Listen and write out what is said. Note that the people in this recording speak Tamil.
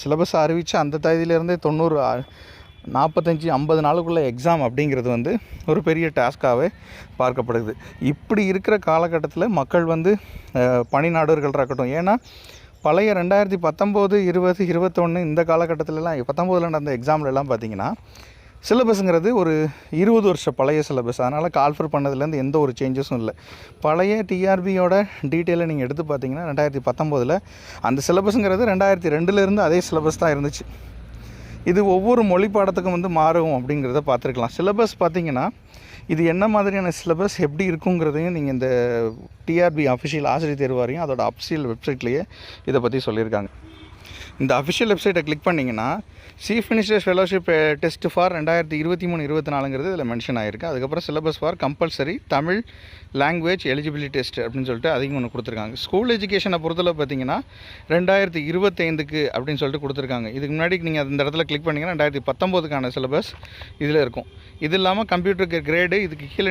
சிலபஸ் அறிவித்து அந்த தேதியிலேருந்தே தொண்ணூறு நாற்பத்தஞ்சி ஐம்பது நாளுக்குள்ளே எக்ஸாம் அப்படிங்கிறது வந்து ஒரு பெரிய டாஸ்க்காகவே பார்க்கப்படுது. இப்படி இருக்கிற காலகட்டத்தில் மக்கள் வந்து பணி நாடுகள் இருக்கட்டும். ஏன்னா பழைய ரெண்டாயிரத்தி பத்தொம்போது இருபது இருபத்தொன்று இந்த காலகட்டத்திலலாம் பத்தொம்போதில் நடந்த எக்ஸாம்லலாம் பார்த்திங்கன்னா சிலபஸுங்கிறது ஒரு இருபது வருஷம் பழைய சிலபஸ். அதனால் கால்ஃபர் பண்ணதுலேருந்து எந்த ஒரு சேஞ்சஸும் இல்லை. பழைய டிஆர்பியோட டீட்டெயிலை நீங்கள் எடுத்து பார்த்தீங்கன்னா ரெண்டாயிரத்தி பத்தொம்போதில் அந்த சிலபஸுங்கிறது ரெண்டாயிரத்தி ரெண்டுலேருந்து அதே சிலபஸ் தான் இருந்துச்சு. இது ஒவ்வொரு மொழி பாடத்துக்கும் வந்து மாறும் அப்படிங்கிறத பார்த்துருக்கலாம் சிலபஸ் பார்த்தீங்கன்னா இது என்ன மாதிரியான சிலபஸ் எப்படி இருக்குங்கிறதையும் நீங்கள் இந்த டிஆர்பி அஃபிஷியல் ஆசிரியர் தேர்வாரையும் அதோட அஃபிஷியல் வெப்சைட்லேயே இதை பற்றி சொல்லியிருக்காங்க. இந்த அஃபிஷியல் வெப்சைட்டை கிளிக் பண்ணிங்கன்னா chief ministers fellowship test for ரெண்டாயிரத்தி இருபத்தி மூணு இருபத்தி நாலுங்கிறது இதில் மென்ஷன் ஆகிருக்கு அதுக்கப்புறம் syllabus for compulsory Tamil language eligibility test அப்படின்னு சொல்லிட்டு அதிகம் ஒன்று கொடுத்துருக்காங்க. ஸ்கூல் எஜுகேஷனை பொறுத்தளவு பார்த்தீங்கன்னா ரெண்டாயிரத்தி இருபத்தைந்துக்கு அப்படின்னு சொல்லிட்டு கொடுத்துருக்காங்க. இதுக்கு முன்னாடி நீங்கள் அந்த இடத்துல கிளிக் பண்ணிங்கன்னா ரெண்டாயிரத்தி பத்தொம்போதுக்கான சிலபஸ் இதில் இருக்கும். இது இல்லாமல் கம்ப்யூட்டருக்கு கிரேடு இதுக்கு கீழே